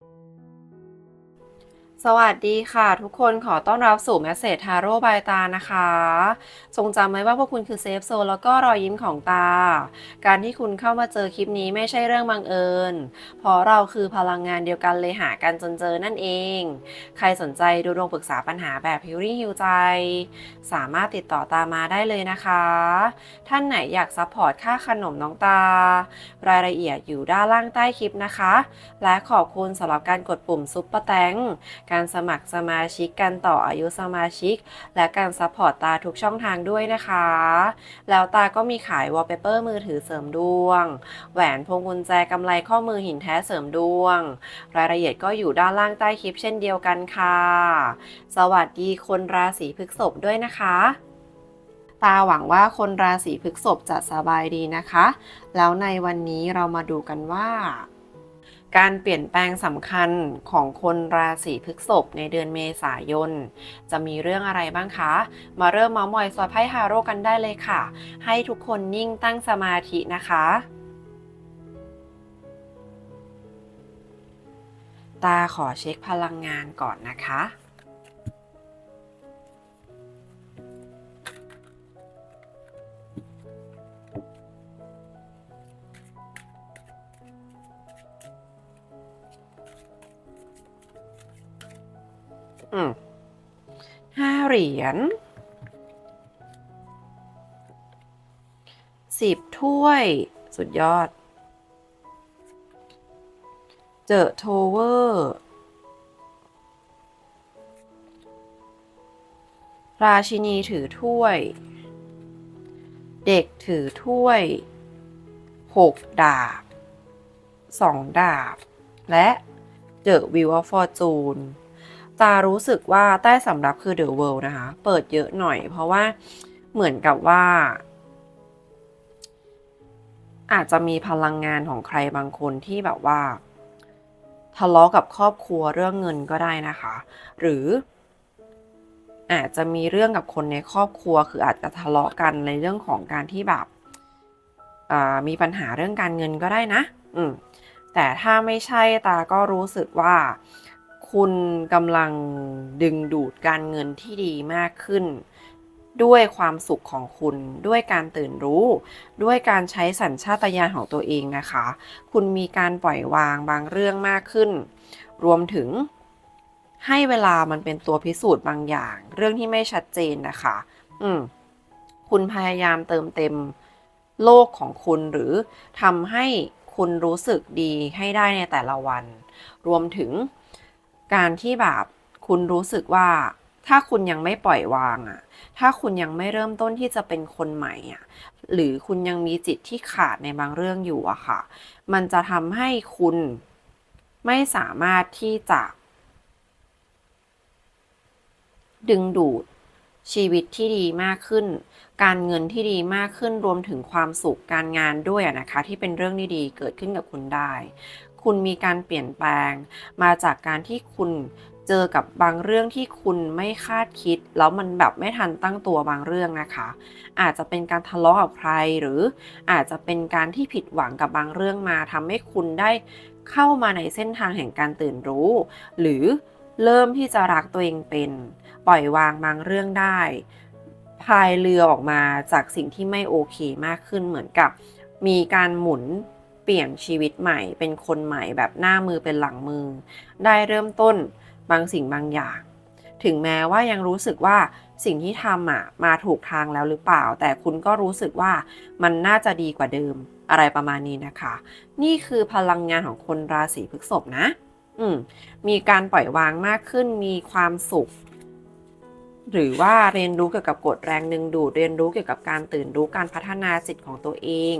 you สวัสดีค่ะ ทุกคนขอต้อนรับสู่ Message Tarot by ตานะคะ ทรงจำไว้ว่าพวกคุณคือเซฟโซนแล้วก็รอยยิ้มของตา การที่คุณเข้ามาเจอคลิปนี้ไม่ใช่เรื่องบังเอิญ เพราะเราคือพลังงานเดียวกันเลยหากันจนเจอนั่นเอง ใครสนใจดูดวงปรึกษาปัญหาแบบฮิวรี่ฮิวใจ สามารถติดต่อตามาได้เลยนะคะ ท่านไหนอยากซัพพอร์ตค่าขนมน้องตา รายละเอียดอยู่ด้านล่างใต้คลิปนะคะ และขอบคุณสำหรับการกดปุ่มซุปเปอร์แตงการสมัครสมาชิก การต่ออายุสมาชิก และการซัพพอร์ตตาทุกช่องทางด้วยนะคะ แล้วตาก็มีขายวอลเปเปอร์มือถือเสริมดวง แหวนพวงกุญแจกำไลข้อมือหินแท้เสริมดวง รายละเอียดก็อยู่ด้านล่างใต้คลิปเช่นเดียวกันค่ะ สวัสดีคนราศีพฤษภด้วยนะคะตาหวังว่าคนราศีพฤษภจะสบายดีนะคะ แล้วในวันนี้เรามาดูกันว่า การเปลี่ยนแปลงสำคัญของคนราศีพฤษภในเดือนเมษายน จะมีเรื่องอะไรบ้างคะ มาเริ่มเมามอยซอยไพ่ฮาโร่กันได้เลยค่ะ ให้ทุกคนนิ่งตั้งสมาธินะคะตาขอเช็คพลังงานก่อนนะคะ อืมห้าเหรียญสิบถ้วยสุดยอด เจอโทเวอร์ราชินีถือถ้วย เด็กถือถ้วยหกดาบสองดาบ และเดอวิวออฟฟอร์จูน ตารู้สึกว่าใต้สำรับคือ The World นะคะ เปิดเยอะหน่อย เพราะว่าเหมือนกับว่า อาจจะมีพลังงานของใครบางคนที่แบบว่า ทะเลาะกับครอบครัวเรื่องเงินก็ได้นะคะ หรือ อาจจะมีเรื่องกับคนในครอบครัว คืออาจจะทะเลาะกันในเรื่องของการที่แบบมีปัญหาเรื่องการเงินก็ได้นะ อืมแต่ถ้าไม่ใช่ตาก็รู้สึกว่า คุณกำลังดึงดูดการเงินที่ดีมากขึ้น ด้วยความสุขของคุณ ด้วยการตื่นรู้ ด้วยการใช้สัญชาตญาณของตัวเองนะคะ คุณมีการปล่อยวางบางเรื่องมากขึ้น รวมถึงให้เวลามันเป็นตัวพิสูจน์บางอย่าง เรื่องที่ไม่ชัดเจนนะคะ อืม คุณพยายามเติมเต็มโลกของคุณหรือทำให้คุณรู้สึกดีให้ได้ในแต่ละวัน รวมถึง การที่แบบคุณรู้สึกว่า ถ้าคุณยังไม่ปล่อยวางอะถ้าคุณยังไม่เริ่มต้นที่จะเป็นคนใหม่อะหรือคุณยังมีจิตที่ขาดในบางเรื่องอยู่อะค่ะ มันจะทำให้คุณไม่สามารถที่จะ ดึงดูด ชีวิตที่ดีมากขึ้น การเงินที่ดีมากขึ้นรวมถึงความสุขการงานด้วยอะนะคะ ที่เป็นเรื่องดีๆเกิดขึ้นกับคุณได้ คุณมีการเปลี่ยนแปลง มาจากการที่คุณเจอกับบางเรื่องที่คุณไม่คาดคิด แล้วมันแบบไม่ทันตั้งตัวบางเรื่องนะคะ อาจจะเป็นการทะเลาะกับใครหรืออาจจะเป็นการที่ผิดหวังกับบางเรื่องมาทำให้คุณได้เข้ามาในเส้นทางแห่งการตื่นรู้ หรือเริ่มที่จะรักตัวเองเป็น ปล่อยวางบางเรื่องได้พายเรือออกมาจากสิ่งที่ไม่โอเคมากขึ้นเหมือนกับ มีการหมุนเปลี่ยนชีวิตใหม่ เป็นคนใหม่แบบหน้ามือเป็นหลังมือ ได้เริ่มต้นบางสิ่งบางอย่าง ถึงแม้ว่ายังรู้สึกว่าสิ่งที่ทำอะมาถูกทางแล้วหรือเปล่า แต่คุณก็รู้สึกว่ามันน่าจะดีกว่าเดิมอะไรประมาณนี้นะคะ นี่คือพลังงานของคนราศีพฤษภนะ อืมมีการปล่อยวางมากขึ้นมีความสุข หรือว่าเรียนรู้เกี่ยวกับกฎแรงดึงดูดเรียนรู้เกี่ยวกับการตื่นรู้การพัฒนาจิตของตัวเอง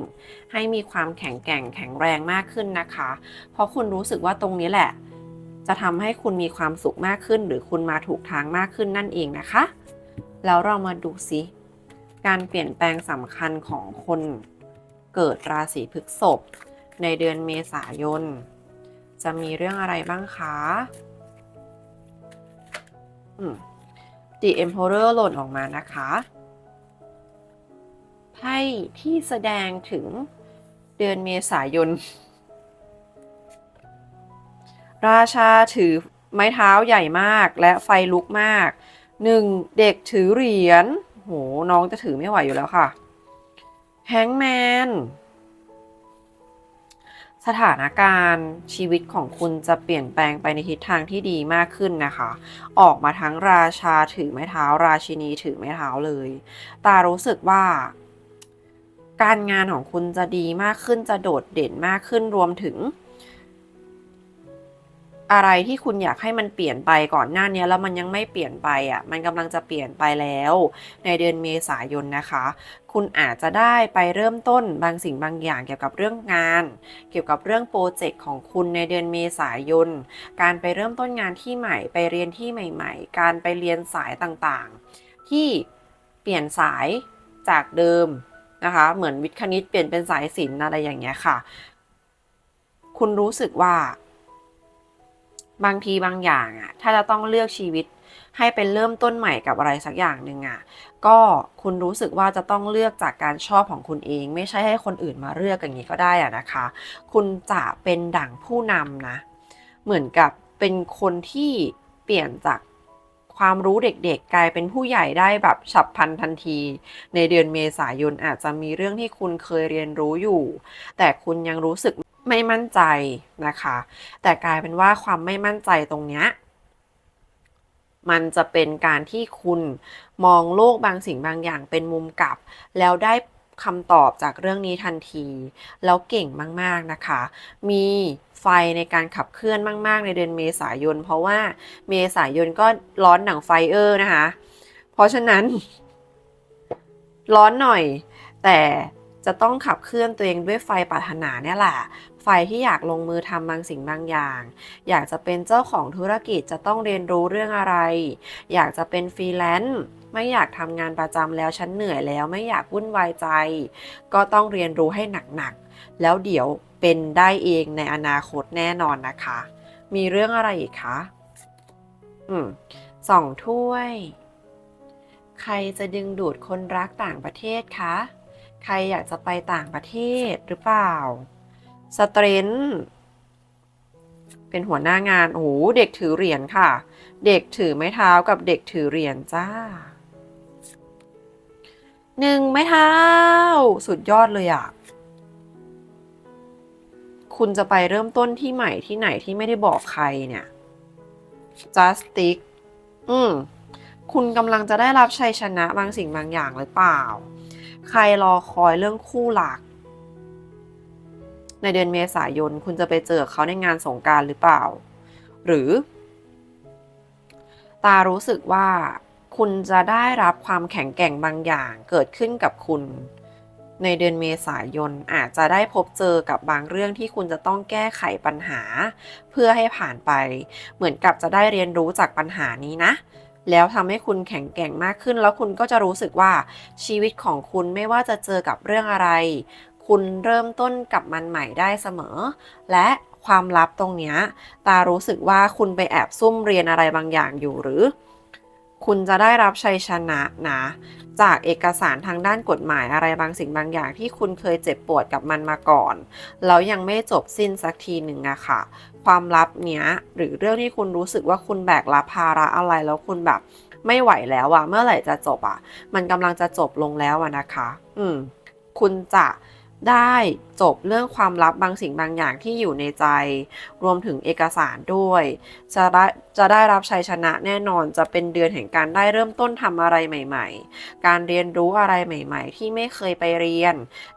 ให้มีความแข็งแกร่งแข็งแรงมากขึ้นนะคะ เพราะคุณรู้สึกว่าตรงนี้แหละ จะทำให้คุณมีความสุขมากขึ้น หรือคุณมาถูกทางมากขึ้นนั่นเองนะคะ แล้วเรามาดูสิการเปลี่ยนแปลงสำคัญของคนเกิดราศีพฤษภในเดือนเมษายน จะมีเรื่องอะไรบ้างคะอืม The Emperor หล่นออกมานะคะไพ่ที่แสดงถึงเดือนเมษายน ราชาถือไม้เท้าใหญ่มากและไฟลุกมากหนึ่งเด็กถือเหรียญโหน้องจะถือไม่ไหวอยู่แล้วค่ะแฮงแมน สถานการณ์ชีวิตของคุณจะเปลี่ยนแปลงไปในทิศทางที่ดีมากขึ้นนะคะ ออกมาทั้งราชาถือไม้เท้า ราชินีถือไม้เท้าเลย ตารู้สึกว่า การงานของคุณจะดีมากขึ้นจะโดดเด่นมากขึ้นรวมถึง อะไรที่คุณอยากให้มันเปลี่ยนไปก่อนหน้านี้แล้วมันยังไม่เปลี่ยนไปอะมันกำลังจะเปลี่ยนไปแล้ว ในเดือนเมษายนนะคะ คุณอาจจะได้ไปเริ่มต้นบางสิ่งบางอย่างเกี่ยวกับเรื่องงาน เกี่ยวกับเรื่องโปรเจกต์ของคุณในเดือนเมษายน การไปเริ่มต้นงานที่ใหม่ ไปเรียนที่ใหม่ ๆ การไปเรียนสายต่างๆ ที่เปลี่ยนสายจากเดิมนะคะเหมือนวิทย์คณิตเปลี่ยนเป็นสายศิลป์อะไรอย่างเงี้ยค่ะ คุณรู้สึกว่า บางทีบางอย่างอะถ้าจะต้องเลือกชีวิตให้เป็นเริ่มต้นใหม่กับอะไรสักอย่างหนึ่งอะก็คุณรู้สึกว่าจะต้องเลือกจากการชอบของคุณเอง ไม่ใช่ให้คนอื่นมาเลือกอย่างนี้ก็ได้อะนะคะ คุณจะเป็นดั่งผู้นำนะ เหมือนกับเป็นคนที่เปลี่ยนจากความรู้เด็กๆ กลายเป็นผู้ใหญ่ได้แบบฉับพลันทันที ในเดือนเมษายนอาจจะมีเรื่องที่คุณเคยเรียนรู้อยู่ แต่คุณยังรู้สึก ไม่มั่นใจนะคะ แต่กลายเป็นว่าความไม่มั่นใจตรงเนี้ยมันจะเป็นการที่คุณมองโลกบางสิ่งบางอย่างเป็นมุมกลับ แล้วได้คำตอบจากเรื่องนี้ทันที แล้วเก่งมากๆนะคะ มีไฟในการขับเคลื่อนมาก ๆ ในเดือนเมษายน เพราะว่าเมษายนก็ร้อนหนังไฟเออร์นะคะ เพราะฉะนั้น ร้อนหน่อย แต่จะต้องขับเคลื่อนตัวเองด้วยไฟปรารถนาเนี่ยแหละ ไฟที่อยากลงมือทำบางสิ่งบางอย่าง อยากจะเป็นเจ้าของธุรกิจจะต้องเรียนรู้เรื่องอะไร อยากจะเป็นฟรีแลนซ์ไม่อยากทำงานประจำแล้วฉันเหนื่อยแล้วไม่อยากวุ่นวายใจ ก็ต้องเรียนรู้ให้หนักๆ แล้วเดี๋ยวเป็นได้เองในอนาคตแน่นอนนะคะ มีเรื่องอะไรอีกคะอืมสองถ้วย ใครจะดึงดูดคนรักต่างประเทศคะ ใครอยากจะไปต่างประเทศหรือเปล่า สเตรนท์เป็นหัวหน้างาน โอ้โห เด็กถือเหรียญค่ะ เด็กถือไม้เท้ากับเด็กถือเหรียญจ้าหนึ่งไม้เท้า สุดยอดเลยอะคุณจะไปเริ่มต้นที่ใหม่ที่ไหนที่ไม่ได้บอกใครเนี่ย justice อืม คุณกำลังจะได้รับชัยชนะบางสิ่งบางอย่างหรือเปล่า ใครรอคอยเรื่องคู่หลัก ในเดือนเมษายนคุณจะไปเจอเขาในงานสงการหรือเปล่า หรือ ตารู้สึกว่าคุณจะได้รับความแข็งแกร่งบางอย่างเกิดขึ้นกับคุณ ในเดือนเมษายนอาจจะได้พบเจอกับบางเรื่องที่คุณจะต้องแก้ไขปัญหา เพื่อให้ผ่านไป เหมือนกับจะได้เรียนรู้จากปัญหานี้นะแล้วทำให้คุณแข็งแกร่งมากขึ้น แล้วคุณก็จะรู้สึกว่าชีวิตของคุณไม่ว่าจะเจอกับเรื่องอะไร คุณเริ่มต้นกับมันใหม่ได้เสมอ และความลับตรงเนี้ยตารู้สึกว่าคุณไปแอบซุ่มเรียนอะไรบางอย่างอยู่หรือ คุณจะได้รับชัยชนะนะจากเอกสารทางด้านกฎหมายอะไรบางสิ่งบางอย่างที่คุณเคยเจ็บปวดกับมันมาก่อน แล้วยังไม่จบสิ้นสักทีหนึ่งอะค่ะ ความลับเนี้ยหรือเรื่องที่คุณรู้สึกว่าคุณแบกรับภาระอะไรแล้วคุณแบบไม่ไหวแล้วอะเมื่อไหร่จะจบอะมันกำลังจะจบลงแล้วอะนะคะ อืม คุณจะ ได้จบเรื่องความลับบางสิ่งบางอย่างที่อยู่ในใจ รวมถึงเอกสารด้วย จะได้จะได้รับชัยชนะแน่นอนจะเป็นเดือนแห่งการได้เริ่มต้นทำอะไรใหม่ ๆ การเรียนรู้อะไรใหม่ ๆ ที่ไม่เคยไปเรียน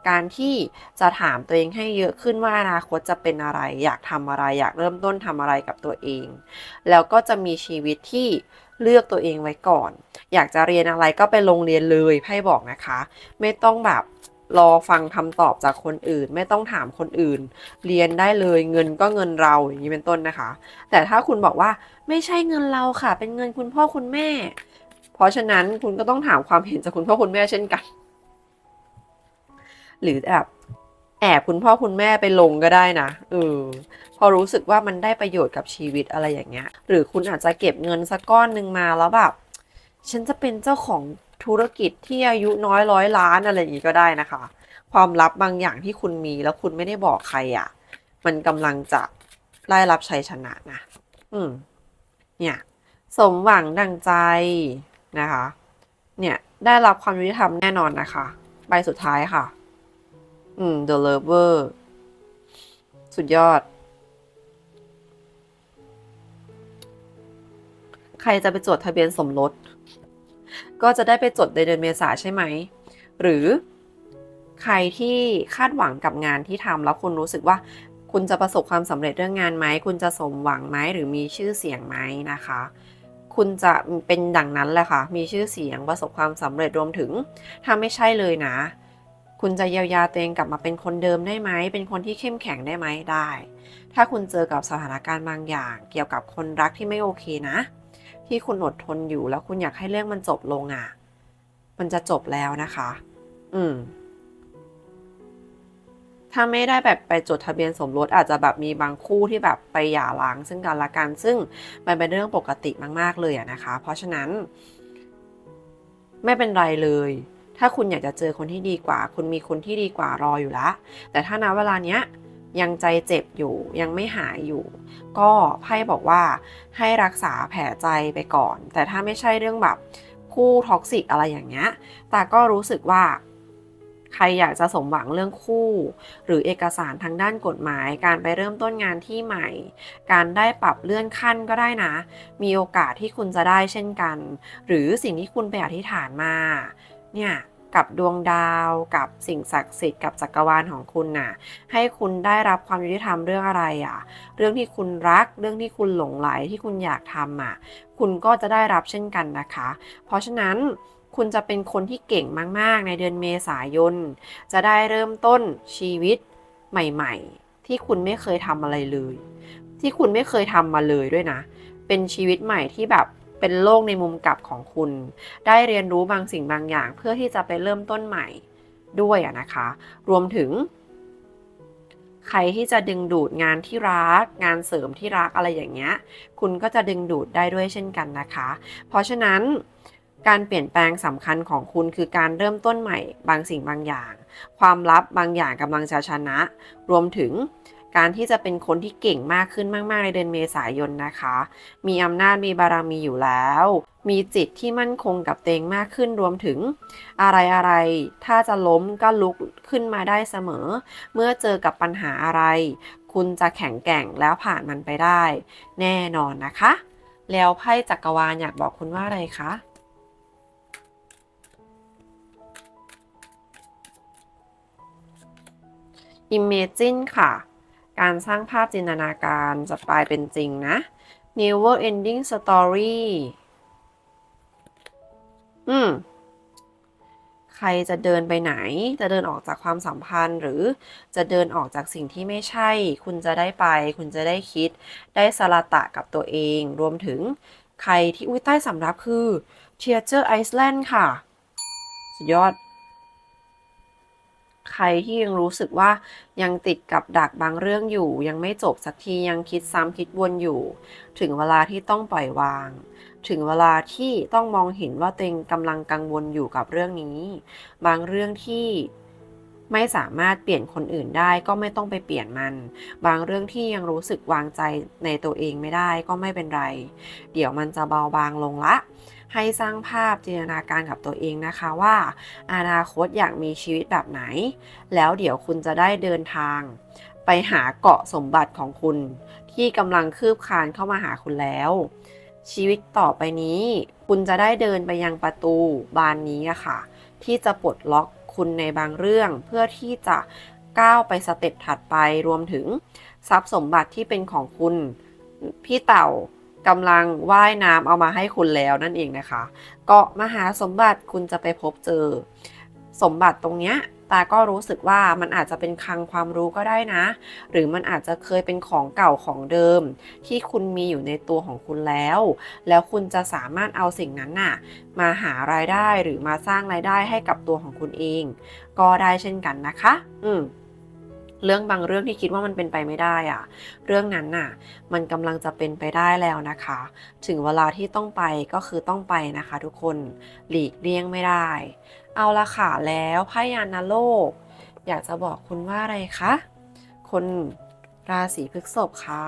การที่จะถามตัวเองให้เยอะขึ้นว่าอนาคตจะเป็นอะไร อยากทำอะไร อยากเริ่มต้นทำอะไรกับตัวเอง แล้วก็จะมีชีวิตที่เลือกตัวเองไว้ก่อน อยากจะเรียนอะไรก็ไปโรงเรียนเลยไพ่บอกนะคะ ไม่ต้องแบบ รอฟังคำตอบจากคนอื่น ไม่ต้องถามคนอื่น เรียนได้เลยเงินก็เงินเราอย่างนี้เป็นต้นนะคะ แต่ถ้าคุณบอกว่าไม่ใช่เงินเราค่ะ เป็นเงินคุณพ่อคุณแม่ เพราะฉะนั้นคุณก็ต้องถามความเห็นจากคุณพ่อคุณแม่เช่นกัน หรือแบบแอบคุณพ่อคุณแม่ไปลงก็ได้นะเออพอรู้สึกว่ามันได้ประโยชน์กับชีวิตอะไรอย่างเงี้ย หรือคุณอาจจะเก็บเงินสักก้อนหนึ่งมาแล้วแบบฉันจะเป็นเจ้าของ ธุรกิจที่อายุน้อยร้อยล้านอะไรอย่างนี้ก็ได้นะคะ ความลับบางอย่างที่คุณมีแล้วคุณไม่ได้บอกใครอะ่ะ มันกำลังจะได้รับชัยชนะนะ อืม เนี่ย สมหวังดังใจนะคะ เนี่ย ได้รับความยุติธรรมแน่นอนนะคะ ใบสุดท้ายค่ะ อืม The Lover สุดยอด ใครจะไปจดทะเบียนสมรส ก็จะได้ไปจดในเดือนเมษาใช่ไหม หรือใครที่คาดหวังกับงานที่ทำแล้วคุณรู้สึกว่าคุณจะประสบความสำเร็จเรื่องงานไหม คุณจะสมหวังไหมหรือมีชื่อเสียงไหมนะคะ คุณจะเป็นดังนั้นแหละค่ะ มีชื่อเสียงประสบความสำเร็จรวมถึง ถ้าไม่ใช่เลยนะ คุณจะเยียวยาตัวเองกลับมาเป็นคนเดิมได้ไหม เป็นคนที่เข้มแข็งได้ไหมได้ ถ้าคุณเจอกับสถานการณ์บางอย่าง เกี่ยวกับคนรักที่ไม่โอเคนะ ที่คุณอดทนอยู่แล้วคุณอยากให้เรื่องมันจบลงอะ มันจะจบแล้วนะคะ อืม ถ้าไม่ได้แบบไปจดทะเบียนสมรสอาจจะแบบมีบางคู่ที่แบบไปหย่าร้างซึ่งกันและกัน ซึ่งมันเป็นเรื่องปกติมาก ๆ เลยอะนะคะ เพราะฉะนั้น ไม่เป็นไรเลยถ้าคุณอยากจะเจอคนที่ดีกว่า คุณมีคนที่ดีกว่ารออยู่ล้วแต่ถ้าณเวลาเนี้ย ยังใจเจ็บอยู่ยังไม่หายอยู่ ก็ไพ่บอกว่าให้รักษาแผลใจไปก่อน แต่ถ้าไม่ใช่เรื่องแบบคู่ท็อกซิกอะไรอย่างเงี้ยแต่ก็รู้สึกว่าใครอยากจะสมหวังเรื่องคู่ หรือเอกสารทางด้านกฎหมาย การไปเริ่มต้นงานที่ใหม่ การได้ปรับเลื่อนขั้นก็ได้นะ มีโอกาสที่คุณจะได้เช่นกัน หรือสิ่งที่คุณไปอธิษฐานมา เนี่ย กับดวงดาว กับสิ่งศักดิ์สิทธิ์กับจักรวาลของคุณน่ะ ให้คุณได้รับความยุติธรรมเรื่องอะไรอะ เรื่องที่คุณรัก เรื่องที่คุณหลงไหลที่คุณอยากทำอะ คุณก็จะได้รับเช่นกันนะคะ เพราะฉะนั้นคุณจะเป็นคนที่เก่งมาก ๆ ในเดือนเมษายน จะได้เริ่มต้นชีวิตใหม่ ๆ ที่คุณไม่เคยทำอะไรเลย ที่คุณไม่เคยทำมาเลยด้วยนะ เป็นชีวิตใหม่ที่แบบ เป็นโลกในมุมกลับของคุณ ได้เรียนรู้บางสิ่งบางอย่าง เพื่อที่จะไปเริ่มต้นใหม่ด้วยนะคะ รวมถึง ใครที่จะดึงดูดงานที่รัก งานเสริมที่รักอะไรอย่างเงี้ย คุณก็จะดึงดูดได้ด้วยเช่นกันนะคะ เพราะฉะนั้นการเปลี่ยนแปลงสำคัญของคุณคือการเริ่มต้นใหม่บางสิ่งบางอย่าง ความลับบางอย่างกำลังจะชนะ รวมถึง การที่จะเป็นคนที่เก่งมากขึ้นมาก ๆ ในเดือนเมษายนนะคะ มีอำนาจมีบารมีอยู่แล้ว มีจิตที่มั่นคงกับตัวเองมากขึ้นรวมถึง อะไรอะไรๆถ้าจะล้มก็ลุกขึ้นมาได้เสมอ เมื่อเจอกับปัญหาอะไร คุณจะแข็งแกร่งแล้วผ่านมันไปได้ แน่นอนนะคะ แล้วไพ่จักรวาลอยากบอกคุณว่าอะไรคะ Imagine ค่ะ การสร้างภาพจินตนาการจะกลายเป็นจริงนะ Never Ending Story อืม ใครจะเดินไปไหน จะเดินออกจากความสัมพันธ์ หรือจะเดินออกจากสิ่งที่ไม่ใช่ คุณจะได้ไป คุณจะได้คิด ได้สละตะกับตัวเอง รวมถึงใครที่อุ้ยใต้สำรับคือ Theater Iceland ค่ะ สุดยอด รที่ยังรู้สึกว่ายังติดกับดักบางเรื่องอยู่ ยังไม่จบสักทียังคิดซ้ำคิดวนอยู่ ถึงเวลาที่ต้องปล่อยวาง ถึงเวลาที่ต้องมองเห็นว่าตัวเองกำลังกังวลอยู่กับเรื่องนี้ บางเรื่องที่ไม่สามารถเปลี่ยนคนอื่นได้ก็ไม่ต้องไปเปลี่ยนมัน บางเรื่องที่ยังรู้สึกวางใจในตัวเองไม่ได้ก็ไม่เป็นไร เดี๋ยวมันจะเบาบางลงละ ให้สร้างภาพจินตนาการกับตัวเองนะคะว่า อนาคตอยากมีชีวิตแบบไหน แล้วเดี๋ยวคุณจะได้เดินทาง ไปหาเกาะสมบัติของคุณ ที่กำลังคืบคลานเข้ามาหาคุณแล้ว ชีวิตต่อไปนี้ คุณจะได้เดินไปยังประตูบานนี้อะค่ะ ที่จะปลดล็อกคุณในบางเรื่องเพื่อที่จะก้าวไปสเต็ปถัดไปรวมถึง ทรัพย์สมบัติที่เป็นของคุณ พี่เต่า กำลังว่ายน้ำเอามาให้คุณแล้วนั่นเองนะคะ เกาะมหาสมบัติคุณจะไปพบเจอ สมบัติตรงเนี้ยตาก็รู้สึกว่ามันอาจจะเป็นคลังความรู้ก็ได้นะ หรือมันอาจจะเคยเป็นของเก่าของเดิม ที่คุณมีอยู่ในตัวของคุณแล้ว แล้วคุณจะสามารถเอาสิ่งนั้นน่ะ มาหารายได้หรือมาสร้างรายได้ให้กับตัวของคุณเอง ก็ได้เช่นกันนะคะ อืม เรื่องบางเรื่องที่คิดว่ามันเป็นไปไม่ได้อะเรื่องนั้นน่ะ มันกำลังจะเป็นไปได้แล้วนะคะ ถึงเวลาที่ต้องไปก็คือต้องไปนะคะ ทุกคนหลีกเลี่ยงไม่ได้ เอาละค่ะแล้วพยานาโลก อยากจะบอกคุณว่าอะไรคะคนราศีพฤษภค่ะ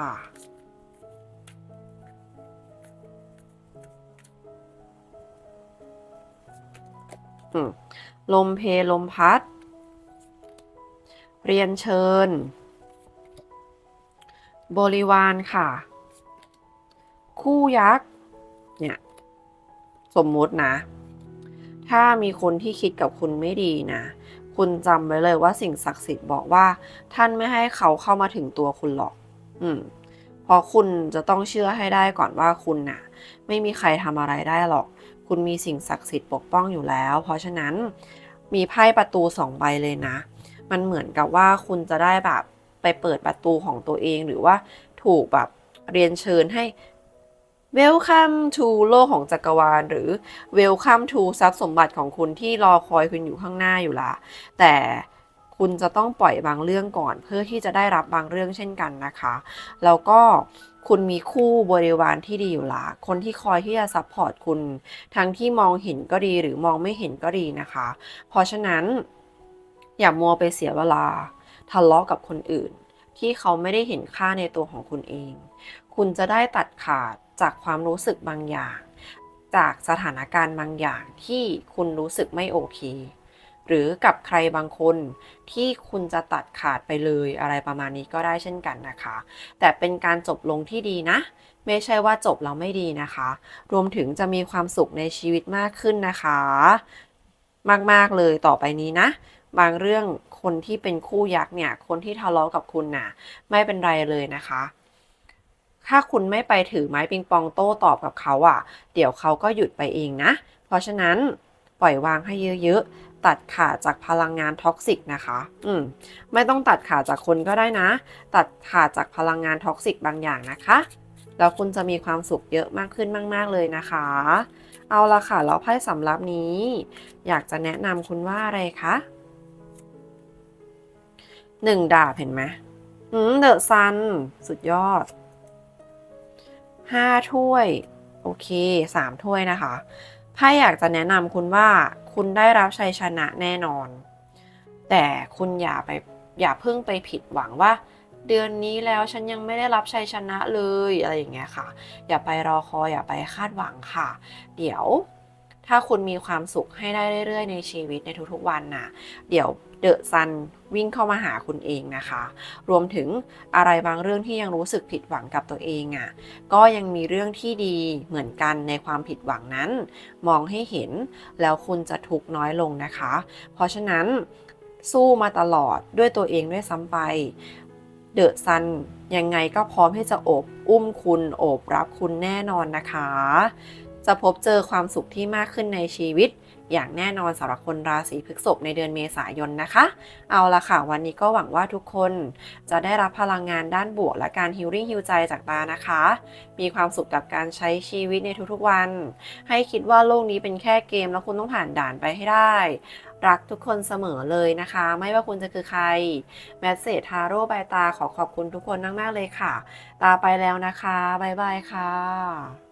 ลมเพลมพัด เรียนเชิญ บริวารค่ะ คู่ยักษ์ เนี่ย สมมุตินะ ถ้ามีคนที่คิดกับคุณไม่ดีนะ คุณจำไว้เลยว่าสิ่งศักดิ์สิทธิ์บอกว่า ท่านไม่ให้เขาเข้ามาถึงตัวคุณหรอก อืมเพราะคุณจะต้องเชื่อให้ได้ก่อนว่าคุณน่ะ ไม่มีใครทำอะไรได้หรอก คุณมีสิ่งศักดิ์สิทธิ์ปกป้องอยู่แล้ว เพราะฉะนั้นมีไพ่ประตูสองใบเลยนะ มันเหมือนกับว่าคุณจะได้แบบไปเปิดประตูของตัวเองหรือว่าถูกแบบเรียนเชิญให้ Welcome to โลกของจักรวาล หรือ Welcome to ทรัพย์สมบัติของคุณที่รอคอยคุณอยู่ข้างหน้าอยู่ละแต่คุณจะต้องปล่อยบางเรื่องก่อนเพื่อที่จะได้รับบางเรื่องเช่นกันนะคะ แล้วก็คุณมีคู่บริวารที่ดีอยู่ละคนที่คอยที่จะซัพพอร์ตคุณ ทั้งที่มองเห็นก็ดีหรือมองไม่เห็นก็ดีนะคะ เพราะฉะนั้น อย่ามัวไปเสียเวลา ทะเลาะกับคนอื่น ที่เขาไม่ได้เห็นค่าในตัวของคุณเอง คุณจะได้ตัดขาดจากความรู้สึกบางอย่าง จากสถานการณ์บางอย่างที่คุณรู้สึกไม่โอเค หรือกับใครบางคนที่คุณจะตัดขาดไปเลยอะไรประมาณนี้ก็ได้เช่นกันนะคะ แต่เป็นการจบลงที่ดีนะไม่ใช่ว่าจบแล้วไม่ดีนะคะ รวมถึงจะมีความสุขในชีวิตมากขึ้นนะคะ มาก ๆ เลยต่อไปนี้นะ บางเรื่องคนที่เป็นคู่ยักษ์เนี่ย คนที่ทะเลาะกับคุณน่ะ ไม่เป็นไรเลยนะคะ ถ้าคุณไม่ไปถือไม้ปิงปองโต้ตอบกับเขาอะ เดี๋ยวเขาก็หยุดไปเองนะ เพราะฉะนั้นปล่อยวางให้เยอะๆ ตัดขาดจากพลังงานท็อกซิกนะคะ อืม ไม่ต้องตัดขาดจากคนก็ได้นะ ตัดขาดจากพลังงานท็อกซิกบางอย่างนะคะ แล้วคุณจะมีความสุขเยอะมากขึ้นมาก ๆ เลยนะคะ เอาละค่ะ แล้วไพ่สำรับนี้ อยากจะแนะนำคุณว่าอะไรคะ หนึ่งดาบเห็นไหมอืมเดอะซัน สุดยอดห้าถ้วย โอเคสามถ้วยนะคะไพ่อยากจะแนะนำคุณว่าคุณได้รับชัยชนะแน่นอน แต่คุณอย่าไปอย่าเพิ่งไปผิดหวังว่า เดือนนี้แล้วฉันยังไม่ได้รับชัยชนะเลยอะไรอย่างเงี้ยค่ะ อย่าไปรอคอยอย่าไปคาดหวังค่ะ เดี๋ยวถ้าคุณมีความสุขให้ได้เรื่อยๆ ในชีวิตในทุกๆวันนะเดี๋ยว เดอะซันวิ่งเข้ามาหาคุณเองนะคะ รวมถึงอะไรบางเรื่องที่ยังรู้สึกผิดหวังกับตัวเองอะ่ะ ก็ยังมีเรื่องที่ดีเหมือนกันในความผิดหวังนั้น มองให้เห็นแล้วคุณจะทุกน้อยลงนะคะ เพราะฉะนั้นสู้มาตลอดด้วยตัวเองด้วยซ้ำไป เดอะซันยังไงก็พร้อมที่จะโอบอุ้มคุณโอบรับคุณแน่นอนนะคะ จะพบเจอความสุขที่มากขึ้นในชีวิต อย่างแน่นอนสำหรับคนราศีพฤษภในเดือนเมษายนนะคะ เอาละค่ะ วันนี้ก็หวังว่าทุกคนจะได้รับพลังงานด้านบวก และการฮิลลิ่งฮิลใจจากตานะคะ มีความสุขกับการใช้ชีวิตในทุกๆวัน ให้คิดว่าโลกนี้เป็นแค่เกมแล้วคุณต้องผ่านด่านไปให้ได้ รักทุกคนเสมอเลยนะคะ ไม่ว่าคุณจะคือใครแมสเซจทาโร่บายตาขอขอบคุณทุกคนมากๆเลยค่ะ ตาไปแล้วนะคะบ๊ายบายค่ะ